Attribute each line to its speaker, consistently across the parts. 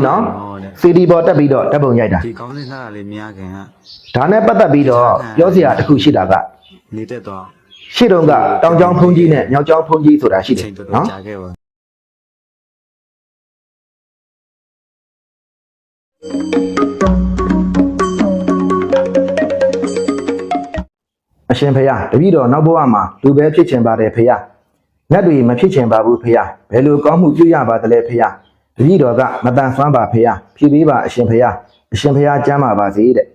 Speaker 1: ည်နော် CD ပေါ်တက်ပြီးတော့ဓာတ်ပုံရိုက်တာ
Speaker 2: ဒီကောင်းစင်ထားတာလေးမြင်ရခင်က
Speaker 1: ဒါနဲ့ပတ်သက်ပြီးတော့ပြောစရာတစ်ခုရှိတာက
Speaker 2: နေတက်တော့
Speaker 1: ရှေ့တုန်းကတောင်ကျောင်းဖုန်ကြီးနဲ့မြောက်ကျောင်းဖုန်ကြီးဆိုတာရှိ
Speaker 2: အ
Speaker 1: တယ်
Speaker 2: ချိန်တော်တော်
Speaker 1: နော်
Speaker 2: ကြာခဲ့ပါ
Speaker 1: အရှင်ဖေယတပည့်တော်နောက်ဘဝမှာလူပဲဖြစ်ချင်ပါတယ်ဖေယငတ်တွေမဖြစ်ချင်ပါဘူးဖေယဘယ်လိုကောင်းမှုပြုရပါသလဲဖေယ တပည့်တော်ကမတန်ဆွမ်းပါဖေယဖြည့်ပေးပါအရှင်ဖေယအရှင်ဖေယကျမ်းပါပါစေတဲ့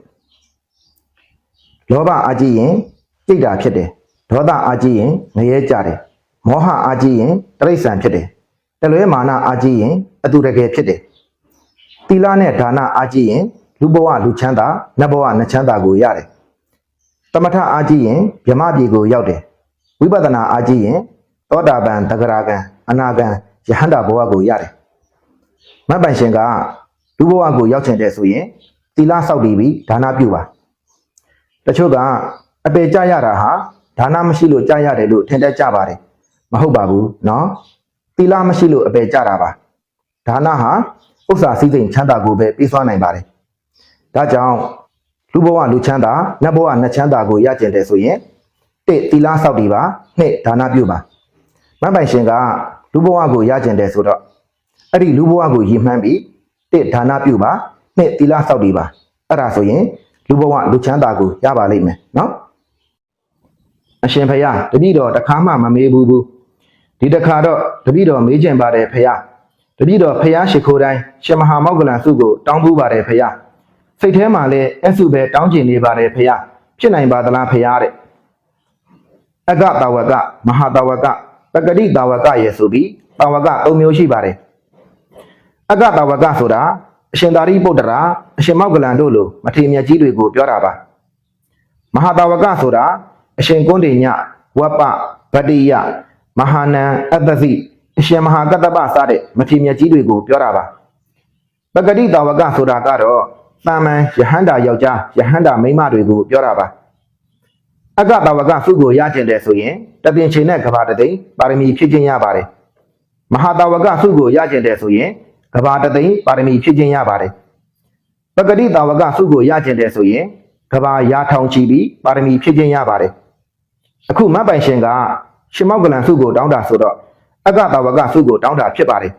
Speaker 1: လောဘအာကြီးရင်စိတ်ဓာဖြစ်တယ်ဒေါသအာကြီးရင်ငရဲကြတယ်မောဟအာကြီးရင်တိရစ္ဆာန်ဖြစ်တယ်တလွဲမာနအာကြီးရင်အတူတကယ်ဖြစ်တယ်သီလနဲ့ဒါနအာကြီးရင်လူဘဝလူချမ်းသာနတ်ဘဝနတ်ချမ်းသာကိုရတယ်တမထအားကြီးရင်ဗြဟ္မပြည်ကိုရောက်တယ်ဝိပဿနာအားကြီးရင်သောတာပန်တဂရကံအနာကံယဟန္တာဘဝကိုရတယ် မတ်ပိုင်ရှင်ကလူဘဝကိုရောက်ချင်တယ်ဆိုရင်သီလစောင့်တည်ပြီးဒါနပြုပါတချို့ကအပေကြရတာဟာဒါနမရှိလို့ကြရတယ်လို့ထင်တတ်ကြပါတယ်မဟုတ်ပါဘူးเนาะသီလမရှိလို့အပေကြတာပါဒါနဟာဥစ္စာစည်းစိမ်ချမ်းသာကိုပဲပြီးစွမ်းနိုင်ပါတယ်ဒါကြောင့် လူဘဝလူချမ်းသာနတ်ဘဝနတ်ချမ်းသာကိုရကျင်တယ်ဆိုရင်တစ်သီလစောင့်တည်ပါနှစ်ဒါနပြုပါမတ်ပိုင်ရှင်ကလူဘဝကိုရကျင်တယ်ဆိုတော့ အဲ့ဒီလူဘဝကိုရည်မှန်းပြီးတစ်ဒါနပြုပါနှစ်သီလစောင့်တည်ပါအဲ့ဒါဆိုရင်လူဘဝလူချမ်းသာကိုရပါလိမ့်မယ်နော်အရှင်ဖယားတပည့်တော်တခါမှမမေးဘူးဘူးဒီတခါတော့တပည့်တော်မေးကျင်ပါတယ်ဖယားတပည့်တော်ဖယားရှိခိုးတိုင်းရှင်မဟာမောက္ကလန်စုကိုတောင်းပူပါတယ်ဖယားစိတ်ထဲမှာလည်းအဆုပဲတောင်းကျင်နေပါတယ်ဖေယဖြစ်နိုင်ပါသလားဖေယတဲ့အကတာဝကမဟာတာဝကပဂတိတာဝကရဲ့ဆိုပြီးတာဝက၃မျိုးရှိပါတယ် အကတာဝကဆိုတာအရှင်သာရိပုတ္တရာအရှင်မောက္ကလန်တို့လိုမထေရမြတ်ကြီးတွေကိုပြောတာပါမဟာတာဝကဆိုတာအရှင်ကွန်းတေညဝပ္ပဗတ္တိယမဟာနံအတ္တစီအရှင်မဟာကတ္တပစတဲ့မထေရမြတ်ကြီးတွေကိုပြောတာပါပဂတိတာဝကဆိုတာကတော့တာမန်ယဟန္တာယောက်ျားယဟန္တာမိန်းမတွေကိုပြောတာပါအကတာဝကစုကိုရကျင်တယ်ဆိုရင်တပင်ချိန်နဲ့ကဘာတသိန်းပါရမီဖြည့်ခြင်းရပါတယ်မဟာတာဝကစုကိုရကျင်တယ်ဆိုရင် ကဘာတသိန်းပါရမီဖြည့်ခြင်းရပါတယ်ပဂတိတာဝကစုကိုရကျင်တယ်ဆိုရင်ကဘာရာထောင်ချီပြီးပါရမီဖြည့်ခြင်းရပါတယ်အခုမတ်ပိုင်ရှင်ကရှင်မောက်ကလန်စုကိုတောင်းတာဆိုတော့အကတာဝကစုကိုတောင်းတာဖြစ်ပါတယ်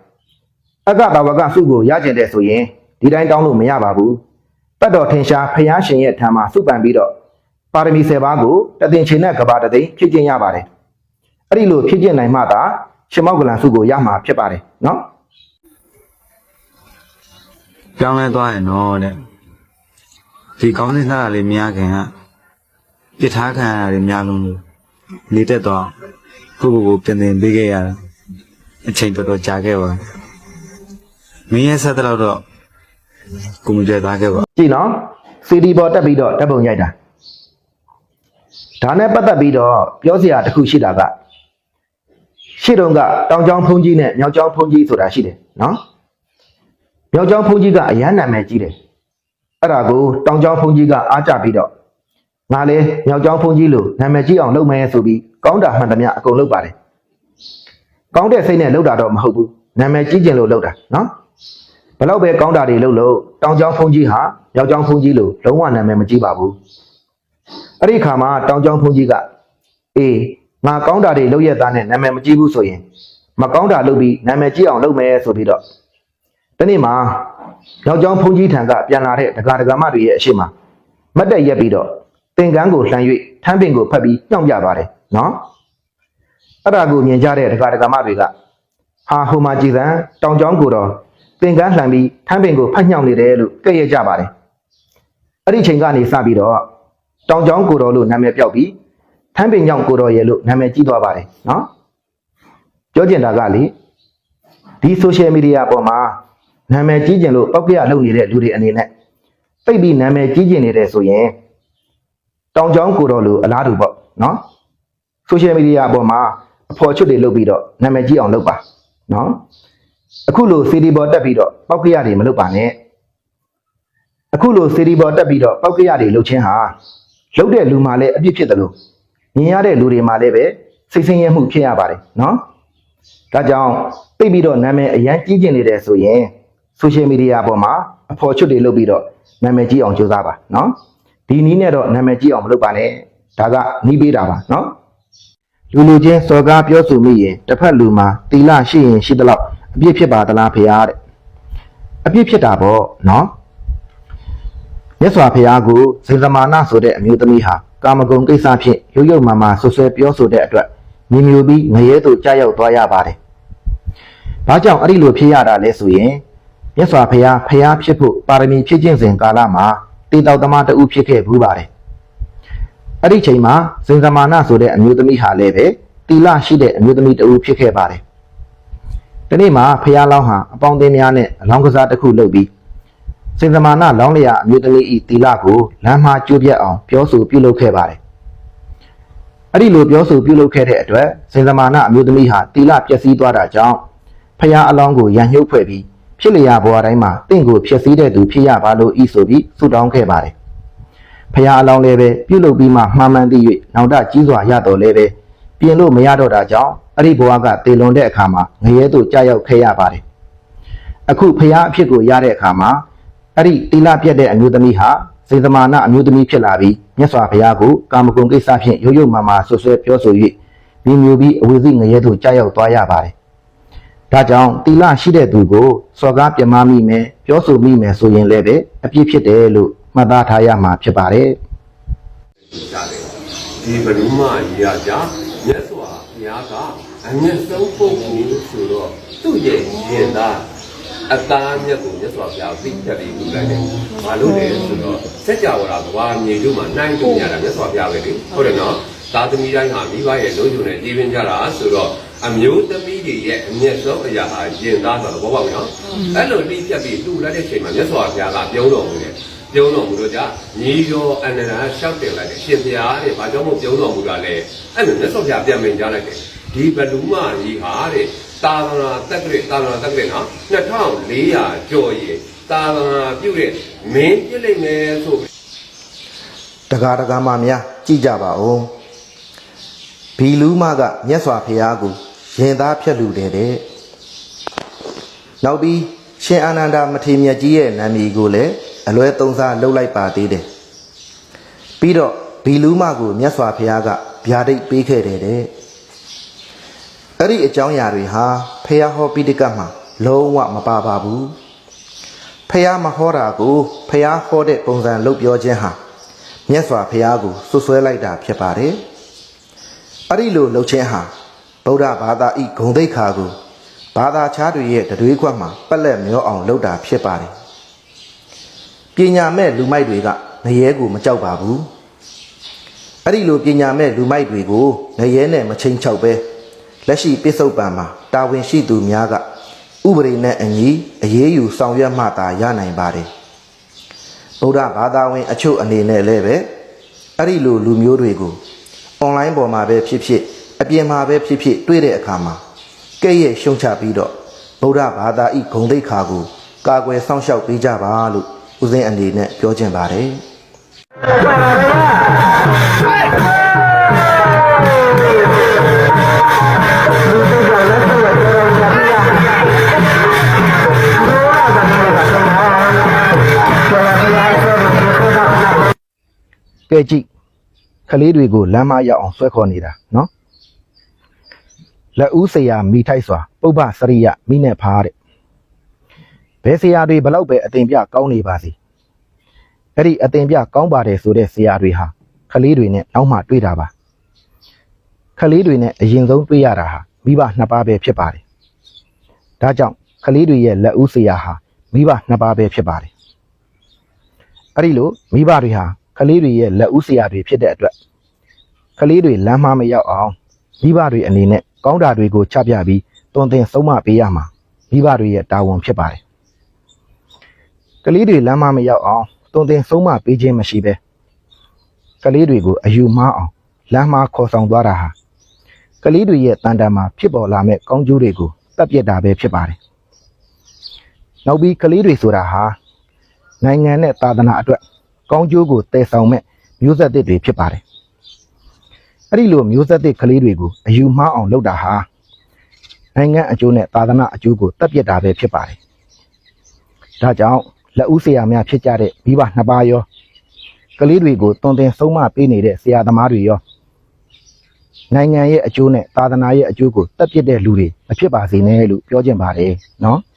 Speaker 1: အကတာဝကစုကိုရကျင်တဲ့ဆိုရင်ဒီတိုင်းတောင်းလို့မရပါဘူးတတ်တော်ထင်ရှားဖျားရှင်ရဲ့ထံမှာစုပန်ပြီးတော့ပါရမီ10ပါးကိုတသင်္ချေနဲ့ကဘာတသိန်းဖြည့်ကျင့်ရပါတယ်အဲ့ဒီလိုဖြည့်ကျင့်နိုင်မှသာရှင်မောက်ကလန်စုကိုရမှာဖြစ်ပါတယ်နော်
Speaker 2: ပြောင်းလဲသွားရင်တော့တဲ့ဒီကောင်းစင်ထားတာလေးမြင်ရခင်ကပြစ်ထားခံရတာတွေများလုံးလို့နေတက်တော့ကိုယ့်ကိုယ်ကိုပြင်သင်ပေးခဲ့ရတာအချိန်တော်တော်ကြာခဲ့ပါမင်းရဲ့ဆက်တဲ့လောက်တော့ကိုမကြွယ်သားခဲ့ပါ
Speaker 1: ကြည့်နော် CD ပေါ်တက်ပြီးတော့ဓာတ်ပုံရိုက်တာဒါနဲ့ပတ်သက်ပြီးတော့ပြောစရာတစ်ခုရှိတာကရှေ့တုန်းကတောင်ကျောင်းဖုန်ကြီးနဲ့မြောက်ကျောင်းဖုန်ကြီးဆိုတာရှိတယ်နော် မြောက်ကျောင်းဖုန်ကြီးကအရန်နာမည်ကြီးတယ်အဲ့ဒါကိုတောင်ကျောင်းဖုန်ကြီးကအားကြပြီးတော့ငါလေမြောက်ကျောင်းဖုန်ကြီးလို့နာမည်ကြီးအောင်လုပ်မယ်ဆိုပြီးကောင်းတာမှန်သမျှအကုန်လုပ်ပါတယ်ကောင်းတဲ့စိတ်နဲ့လုပ်တာတော့မဟုတ်ဘူးနာမည်ကြီးကျင်လို့လုပ်တာနော်ဘလောက်ပဲကောင်းတာတွေလုပ်လို့တောင်ကျောင်းဖုန်ကြီးဟာယောက်ျောင်းဖုန်ကြီးလို့လုံးဝနာမည်မကြီးပါဘူးအဲ့ဒီခါမှာတောင်ကျောင်းဖုန်ကြီးကအေးငါကောင်းတာတွေလုပ်ရတဲ့နဲ့နာမည်မကြီးဘူးဆိုရင်မကောင်းတာလုပ်ပြီးနာမည်ကြီးအောင်လုပ်မယ်ဆိုပြီးတော့ ဒီနေ့မှာယောက်ျောင်းဖုန်ကြီးထံကပြန်လာတဲ့ဒကာဒကာမတွေရဲ့အရှိမမတ်တက်ရက်ပြီးတော့သင်္ကန်းကိုလှန်၍ထမ်းပင်ကိုဖတ်ပြီးညှောင့်ပြပါတယ်နော်အဲ့ဒါကိုမြင်ကြတဲ့ဒကာဒကာမတွေကဟာဟိုမှာကြည်စံတောင်ကျောင်းကိုတော့သင်္ကန်းလှန်ပြီးထမ်းပင်ကိုဖတ်ညှောက်နေတယ်လို့ကြည့်ရကြပါတယ်အဲ့ဒီချိန်ကနေစပြီးတော့တောင်ကျောင်းကိုတော်လို့နာမည်ပြောက်ပြီးထမ်းပင်ညောင်ကိုတော်ရဲ့လို့နာမည်ကြီးသွားပါတယ်နော်ပြောကျင်တာကလေဒီဆိုရှယ်မီဒီယာပေါ်မှာ နာမည်ကြီးကျင်လို့ပောက်ပြရလုပ်နေတဲ့လူတွေအနေနဲ့သိပ်ပြီးနာမည်ကြီးကျင်နေတယ်ဆိုရင်တောင်ကျောင်းကိုတော်လို့အလားတူပေါ့နော်ဆိုရှယ်မီဒီယာပေါ်မှာအဖော်ချွတ်တွေလုပ်ပြီးတော့နာမည်ကြီးအောင်လုပ်ပါနော်အခုလိုစီဒီဘော်တက်ပြီးတော့ပောက်ကရတွေမလုပ်ပါနဲ့အခုလိုစီဒီဘော်တက်ပြီးတော့ပောက်ကရတွေလုပ်ခြင်းဟာလုပ်တဲ့လူမှလည်းအပြစ်ဖြစ်တယ်လို့မြင်ရတဲ့လူတွေမှလည်းပဲစိတ်ဆင်းရဲမှုဖြစ်ရပါတယ်နော်ဒါကြောင့်သိပ်ပြီးတော့နာမည်အရန်ကြီးကျင်နေတယ်ဆိုရင် ဆိုရှယ်မီဒီယာပေါ်မှာအဖော်ချွတ်တွေလုပ်ပြီးတော့နာမည်ကြီးအောင်ကြိုးစားပါနော်ဒီနည်းနဲ့တော့နာမည်ကြီးအောင်မလုပ်ပါနဲ့ဒါကနီးပေးတာပါနော်လူလူချင်းစော်ကားပြောဆိုမိရင်တစ်ဖက်လူမှာတီလာရှိရင်ရှိသလောက်အပြစ်ဖြစ်ပါသလားဖေရတဲ့အပြစ်ဖြစ်တာပေါ့နော်မြတ်စွာဘုရားကိုဇင်သမာနဆိုတဲ့အမျိုးသမီးဟာကာမဂုဏ်ကိစ္စဖြင့်ရုပ်ရုပ်မာမာဆွဆွဲပြောဆိုတဲ့အတွက်မြင်မြူပြီးငရဲသို့ကြားရောက်သွားရပါတယ်။ဘာကြောင့်အဲ့ဒီလိုဖြစ်ရတာလဲဆိုရင် မြတ်စွာဘုရားဖျားဖြစ်ဖို့ပါရမီဖြည့်ခြင်းစဉ်ကာလမှာတေတောက်သမားတဦးဖြစ်ခဲ့ဘူးပါတယ်။အဲ့ဒီချိန်မှာဇင်သမာနဆိုတဲ့အမျိုးသမီးဟာလည်းပဲတီလရှိတဲ့အမျိုးသမီးတဦးဖြစ်ခဲ့ပါတယ်။ဒီနေ့မှာဖျားလောင်းဟာအပေါင်းအသင်းများနဲ့အလောင်းကစားတစ်ခုလုပ်ပြီးစင်သမနာလောင်းလျာအမျိုးသမီးဤတီလာကိုလမ်းမှာကျိုးပြတ်အောင်ပြောဆိုပြုလုပ်ခဲ့ပါတယ်။အဲ့ဒီလိုပြောဆိုပြုလုပ်ခဲ့တဲ့အတွက်စင်သမနာအမျိုးသမီးဟာတီလာပျက်စီးသွားတာကြောင့်ဖျားအလောင်းကိုရန်ညှုပ်ဖွဲ့ပြီး ဖြစ်လျာဘဝတိုင်းမှာတင့်ကိုဖျက်ဆီးတဲ့သူဖြစ်ရပါလို့ဤဆိုပြီးဆုတောင်းခဲ့ပါတယ်။ဖျားအလောင်းလည်းပဲပြုလုပ်ပြီးမှမှန်မှန်သိ၍နောက်တကြီးစွာရတော်လည်းပဲပြင်လို့မရတော့တာကြောင့်အဲ့ဒီဘဝကတည်လွန်တဲ့အခါမှာငရဲသို့ကြာရောက်ခဲ့ရပါတယ်။အခုဖျားအဖြစ်ကိုရတဲ့အခါမှာအဲ့ဒီတိလပြတ်တဲ့အမျိုးသမီးဟာစေတမာနအမျိုးသမီးဖြစ်လာပြီးမြတ်စွာဘုရားကိုကာမဂုဏ်ကိစ္စဖြင့်ရုပ်ရုပ်မာမာဆွဆွဲပြောဆို၍ဒီမျိုးပြီးအဝိဇ္ဇငရဲသို့ကြာရောက်သွားရပါတယ်။ ဒါကြောင့်တိလရှိတဲ့သူကိုစော်ကားပြမမိမယ်ပြောဆိုမိမယ်ဆိုရင်လည်းပဲအပြစ်ဖြစ်တယ်လို့မှတ်သားထားရမှာဖြစ်ပါတယ်။
Speaker 3: ကြတယ်ဒီဘလူမကြီးရကြမြတ်စွာဘုရားကအမျက်ဆုံးပုဂ္ဂိုလ်ဆိုတော့သူ့ရဲ့ရင်သားအသားမြတ်ကိုမြတ်စွာဘုရားသိဖြတ်ပြီးလူလိုက်တယ်။ဘာလို့လဲဆိုတော့စัจ java လာဘဝမြေတို့မှာနိုင်ကြရတာမြတ်စွာဘုရားပဲလေဟုတ်တယ်နော်။သာသမီတိုင်းဟာမိဘရဲ့လုံးချုံနဲ့တည်ပင်ကြတာဆိုတော့ အမျိုးသမီးတွေရဲ့အမျက်ဆုံးအရာဟာရင်သားဆိုတော့ဘောပေါက်နော်။အဲ့လိုတိဖြတ်ပြီးလူလိုက်တဲ့ချိန်မှာမြတ်စွာဘုရားကပြောတော်မူတယ်။ပြုံးတော်မူလို့ကြညီတော်အနန္ဒာလျှောက်တင်လိုက်တယ်ရှင်ဘုရားတဲ့ဘာကြောင့်မို့ပြုံးတော်မူတာလဲအဲ့လိုမြတ်စွာဘုရားပြန်မင်ကြားလိုက်တယ်ဒီဘလူမကြီးဟာတဲ့တာသနာတက်ကလေးတာသနာတက်ကလေးနော်2400ကျော်ရေတာသနာပြုတ်တဲ့မင်းပြစ်လိုက်မယ်ဆို
Speaker 1: တကားတကားမများကြည့်ကြပါဦးဘီလူးမကမြတ်စွာဘုရားကို ရင်သားဖြတ်လူတယ်တဲ့နောက်ပြီးရှင်အာနန္ဒာမထေမြတ်ကြီးရဲ့နာမည်ကိုလည်းအလွဲသုံးစားလှုပ်လိုက်ပါသေးတယ်ပြီးတော့ဘီလူးမကိုမြတ်စွာဘုရားကဗျာဒိတ်ပေးခဲ့တယ်တဲ့အဲ့ဒီအကြောင်းအရာတွေဟာဖះဟောပိဋကတ်မှာလုံးဝမပါပါဘူးဖះမဟောတာကိုဖះဟောတဲ့ပုံစံလုပ်ပြောခြင်းဟာမြတ်စွာဘုရားကိုဆွဆွဲလိုက်တာဖြစ်ပါတယ်အဲ့ဒီလိုလှုပ်ခြင်းဟာ ဗုဒ္ဓဘာသာဤဂုံတိတ်ခါကိုဘာသာခြားတွေရဲ့တတွေးခွက်မှာပက်လက်မျောအောင်လုပ်တာဖြစ်ပါတယ်ပညာမဲ့လူမိုက်တွေကငရဲကိုမကြောက်ပါဘူးအဲ့ဒီလိုပညာမဲ့လူမိုက်တွေကိုငရဲနဲ့မချင်းချောက်ပဲလက်ရှိပစ္စုပန်မှာတာဝန်ရှိသူများကဥပဒေနဲ့အညီအရေးယူဆောင်ရွက်မှသာရနိုင်ပါတယ်ဗုဒ္ဓဘာသာဝင် အချို့အနေနဲ့လည်းပဲအဲ့ဒီလိုလူမျိုးတွေကိုအွန်လိုင်းပေါ်မှာပဲဖြစ်ဖြစ် အပြင်မှာပဲဖြစ်ဖြစ်တွေ့တဲ့အခါမှာကဲ့ရဲ့ရှုံချပြီးတော့ဗုဒ္ဓဘာသာဤဂုံတိတ်ခါကိုကာကွယ်စောင့်ရှောက်ပေးကြပါလို့ဦးစင်းအနေနဲ့ပြောချင်ပါတယ်ကဲကြည့်ခလေးတွေကိုလမ်းမရောက်အောင်ဆွဲခေါ်နေတာနော် လက်ဦးဆရာမိထိုက်စွာပုပ္ပစရိယမိနဲ့ဖားတဲ့ဘယ်ဆရာတွေဘလောက်ပဲအတင်ပြကောင်းနေပါစေအဲ့ဒီအတင်ပြကောင်းပါတယ်ဆိုတဲ့ဆရာတွေဟာခလေးတွေနဲ့နောက်မှတွေ့တာပါခလေးတွေနဲ့အရင်ဆုံးတွေ့ရတာဟာမိဘနှစ်ပါးပဲဖြစ်ပါတယ်ဒါကြောင့်ခလေးတွေရဲ့လက်ဦးဆရာဟာမိဘနှစ်ပါးပဲဖြစ်ပါတယ်အဲ့ဒီလိုမိဘတွေဟာကလေးတွေရဲ့လက်ဦးဆရာတွေဖြစ်တဲ့အတွက်ကလေးတွေလမ်းမမရောက်အောင်မိဘတွေအနေနဲ့ ကောင်းတာတွေကိုချပြပြီးတွင်တင်ဆုံးမပေးရမှာမိဘတွေရဲ့တာဝန်ဖြစ်ပါတယ်ကလေးတွေလမ်းမမရောက်အောင်တွင်တင်ဆုံးမပေးခြင်းမရှိပဲကလေးတွေကိုအယူမှားအောင်လမ်းမခေါ်ဆောင်သွားတာဟာကလေးတွေရဲ့တန်တန်မှာဖြစ်ပေါ်လာမဲ့ကောင်းကျိုးတွေကိုတပ်ပြစ်တာပဲဖြစ်ပါတယ်နောက်ပြီးကလေးတွေဆိုတာဟာနိုင်ငံနဲ့သာသနာအတွက်ကောင်းကျိုးကိုတည်ဆောင်မဲ့မျိုးဆက်သစ်တွေဖြစ်ပါတယ်။ အဲ့ဒီလိုမျိုးဆက်သစ်ကလေးတွေကိုအယူမှားအောင်လုပ်တာဟာနိုင်ငံအကျိုးနဲ့သာသနာအကျိုးကိုတပ်ပြစ်တာပဲဖြစ်ပါတယ်ဒါကြောင့်လက်ဦးဆရာများဖြစ်ကြတဲ့မိဘနှစ်ပါးရောကလေးတွေကိုတွင်တင်ဆုံးမပေးနေတဲ့ဆရာသမားတွေရောနိုင်ငံရဲ့အကျိုးနဲ့သာသနာရဲ့အကျိုးကိုတက်ပြစ်တဲ့လူတွေမဖြစ်ပါစေနဲ့လို့ပြောချင်ပါတယ်နော်။